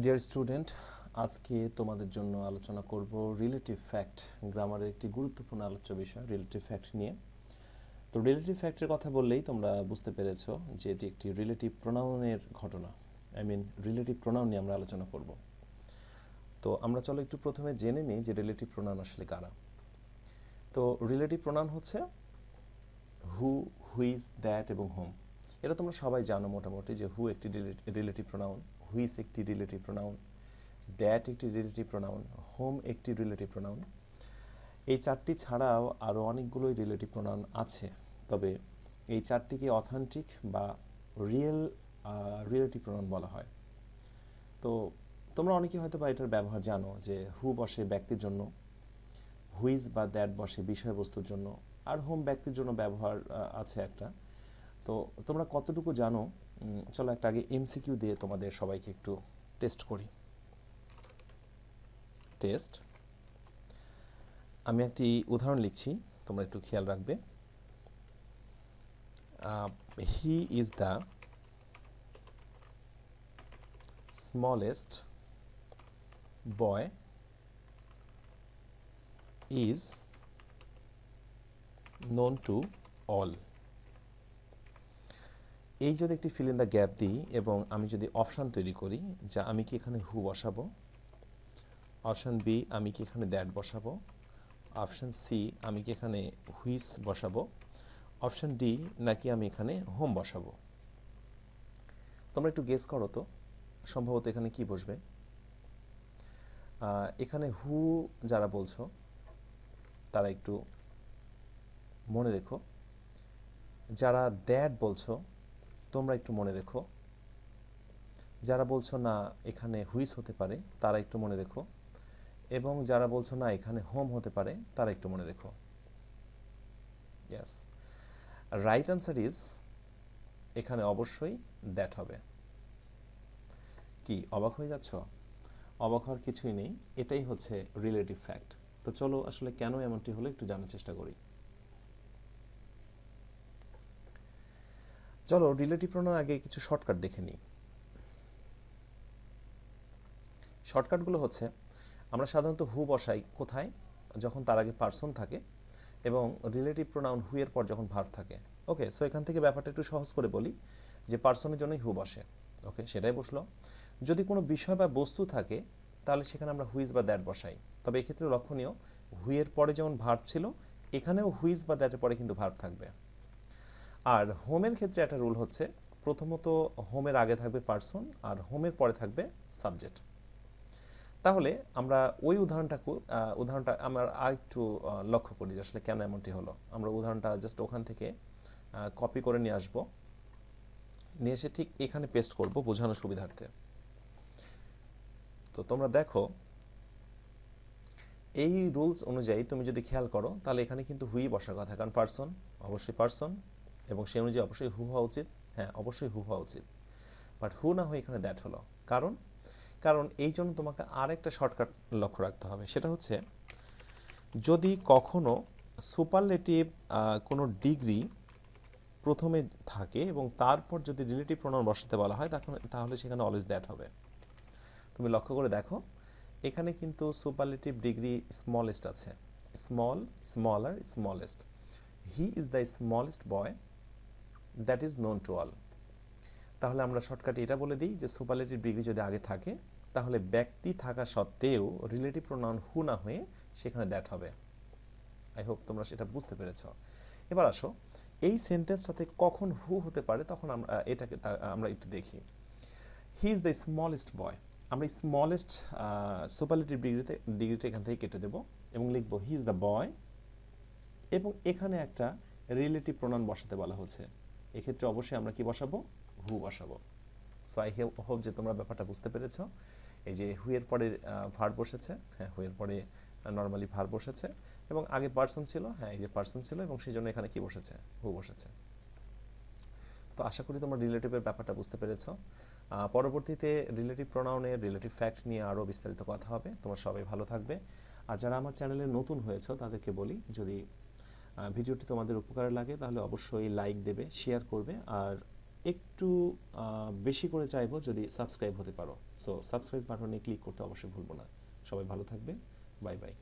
Dear student আজকে তোমাদের জন্য আলোচনা করব রিলেটিভ ফ্যাক্ট গ্রামারের একটি গুরুত্বপূর্ণ আলোচ্য বিষয় রিলেটিভ ফ্যাক্ট নিয়ে। তো রিলেটিভ ফ্যাক্টের কথা বললেই তোমরা বুঝতে পেরেছ যে এটি একটি রিলেটিভ প্রোনাউনের ঘটনা। আই মিন রিলেটিভ প্রোনাউন নিয়ে আমরা আলোচনা করব। তো আমরা চলো একটু প্রথমে জেনে নিই যে রিলেটিভ প্রোনাউন আসলে কারা। তো রিলেটিভ প্রোনাউন হচ্ছে হু হুইজ দ্যাট এবং হোম এটা তোমরা সবাই জানো মোটামুটি যে হু একটি রিলেটিভ প্রোনাউন হুইজ একটি রিলেটিভ প্রোনাউন, দ্যাট একটি রিলেটিভ প্রোনাউন, হোম একটি রিলেটিভ প্রোনাউন। এই চারটি ছাড়াও আরও অনেকগুলোই রিলেটিভ প্রোনাউন আছে, তবে এই চারটিকে অথেন্টিক বা রিয়েল রিলেটিভ প্রোনাউন বলা হয়। তো তোমরা অনেকেই হয়তো বা এটার ব্যবহার জানো যে হু বসে ব্যক্তির জন্য হুইজ বা দ্যাট বসে বিষয়বস্তুর জন্য, আর হোম ব্যক্তির জন্য ব্যবহার আছে একটা। তো তোমরা কতটুকু জানো চলো একটা আগে এমসিকিউ দিয়ে তোমাদের সবাইকে একটু টেস্ট করি। টেস্ট আমি একটি উদাহরণ লিখছি, তোমরা একটু খেয়াল রাখবে। He is the smallest boy is known to all এই যদি একটি ফিল ইন দ্য গ্যাপ দিই এবং আমি যদি অপশান তৈরি করি, যা আমি কি এখানে হু বসাবো? অপশান বি আমি কি এখানে দ্যাট বসাবো? অপশান সি আমি কি এখানে হুইস বসাবো? অপশান ডি নাকি আমি এখানে হোম বসাবো? তোমরা একটু গেস করো তো, সম্ভবত এখানে কি বসবে? এখানে হু যারা বলছো, তারা একটু মনে রেখো। যারা দ্যাট বলছো তোমরা একটু মনে রেখো। যারা বলছো না, এখানে হুইস হতে পারে, তারা একটু মনে রেখো। এবং যারা বলছো না, এখানে হোম হতে পারে, তারা একটু মনে রেখো। ইয়াস রাইট আনসার ইজ এখানে অবশ্যই দ্যাট হবে। কি, অবাক হয়ে যাচ্ছ? অবাক হওয়ার কিছুই নেই। এটাই হচ্ছে রিলেটিভ ফ্যাক্ট তো চলো আসলে কেন এমনটি হলো একটু জানার চেষ্টা করি। চলো রিলেটিভ প্রোনাউন আগে কিছু শর্টকাট দেখে নিই। শর্টকাটগুলো হচ্ছে, আমরা সাধারণত হু বসাই কোথায়, যখন তার আগে পার্সন থাকে, এবং রিলেটিভ প্রোনাউন হু এর পর যখন ভার্ব থাকে। ওকে সো এখান থেকে ব্যাপারটা একটু সহজ করে বলি, যে পার্সনের জন্যই হু বসে। ওকে সেটাই বসল। যদি কোনো বিষয় বা বস্তু থাকে, তাহলে সেখানে আমরা হুইজ বা দ্যাট বসাই। তবে এক্ষেত্রে লক্ষণীয় হুইয়ের পরে যেমন ভার্ব ছিল, এখানেও হুইজ বা দ্যাটের পরে কিন্তু ভার্ব থাকবে। আর হোমের ক্ষেত্রে একটা রুল হচ্ছে প্রথমত হোমের আগে থাকবে পার্সন আর হোমের পরে থাকবে সাবজেক্ট। তাহলে আমরা ওই উদাহরণটাকে আহ, উদাহরণটা আমরা আর একটু লক্ষ্য করি যে আসলে কেন এমনটি হলো। আমরা উদাহরণটা জাস্ট ওখান থেকে কপি করে নিয়ে আসব। নিয়ে এসে ঠিক এখানে পেস্ট করব বোঝানোর সুবিধার্থে। তো তোমরা দেখো এই রুলস অনুযায়ী তুমি যদি খেয়াল করো তাহলে এখানে কিন্তু হুই বসার কথা। কারণ পার্সন অবশ্যই পার্সন। এবং সেই অনুযায়ী অবশ্যই হু হওয়া উচিত। হ্যাঁ অবশ্যই হু হওয়া উচিত। বাট হু না হয়ে এখানে দ্যাট হলো। কারণ কারণ এই জন্য তোমাকে আরেকটা শর্টকাট লক্ষ্য রাখতে হবে। সেটা হচ্ছে, যদি কখনো সুপারলেটিভ কোনো ডিগ্রি প্রথমে থাকে এবং তারপর যদি রিলেটিভ প্রোনাউন বসাতে বলা হয় তখন তাহলে সেখানে অলওয়েজ দ্যাট হবে। তুমি লক্ষ্য করে দেখো, এখানে কিন্তু সুপারলেটিভ ডিগ্রি স্মলেস্ট আছে। Small smaller smallest he is the smallest boy that is known to all তাহলে আমরা শর্টকাটে এটা বলে দিই যে সুপারলেটিভ ডিগ্রি যদি আগে থাকে, তাহলে ব্যক্তি থাকা সত্ত্বেও রিলেটিভ প্রোনাউন হু না হয়ে সেখানে দ্যাট হবে। আই হোপ তোমরা সেটা বুঝতে পেরেছ। এবার আসো, এই সেন্টেন্সটাতে কখন হু হতে পারে তখন আমরা, এটাকে আমরা একটু দেখি। He is the smallest boy আমরা স্মলেস্ট সুপারলেটিভ ডিগ্রিতে ডিগ্রিটা এখান থেকে কেটে দেবো এবং লিখব হি ইজ দ্য বয় এবং এখানে একটা রিলেটিভ প্রোনাউন বসাতে বলা হচ্ছে। এক্ষেত্রে অবশ্যই আমরা কি বসাবো? হু বসাবো। সো আই হোপ যে তোমরা ব্যাপারটা বুঝতে পেরেছ। এই যে হুয়ের পরে ভার্ব বসেছে হ্যাঁ হুয়ের পরে নর্মালি ভার্ব বসেছে। এবং আগে পার্সন ছিল হ্যাঁ এই যে পার্সন ছিল, এবং সেই জন্য এখানে কি বসেছে? হু বসেছে। তো আশা করি তোমরা রিলেটিভের ব্যাপারটা বুঝতে পেরেছ। পরবর্তীতে রিলেটিভ প্রোনাউনের রিলেটিভ ফ্যাক্ট নিয়ে আরও বিস্তারিত কথা হবে। তোমরা সবাই ভালো থাকবে। আর যারা আমার চ্যানেলে নতুন হয়েছে, তাদেরকে বলি, যদি ভিডিওটি তোমাদের উপকারে লাগে, তাহলে অবশ্যই লাইক দেবে শেয়ার করবে, আর একটু বেশি করে চাইব যদি সাবস্ক্রাইব হতে পারো। সো সাবস্ক্রাইব বাটনে ক্লিক করতে অবশ্যই ভুলবো না। সবাই ভালো থাকবে। Bye bye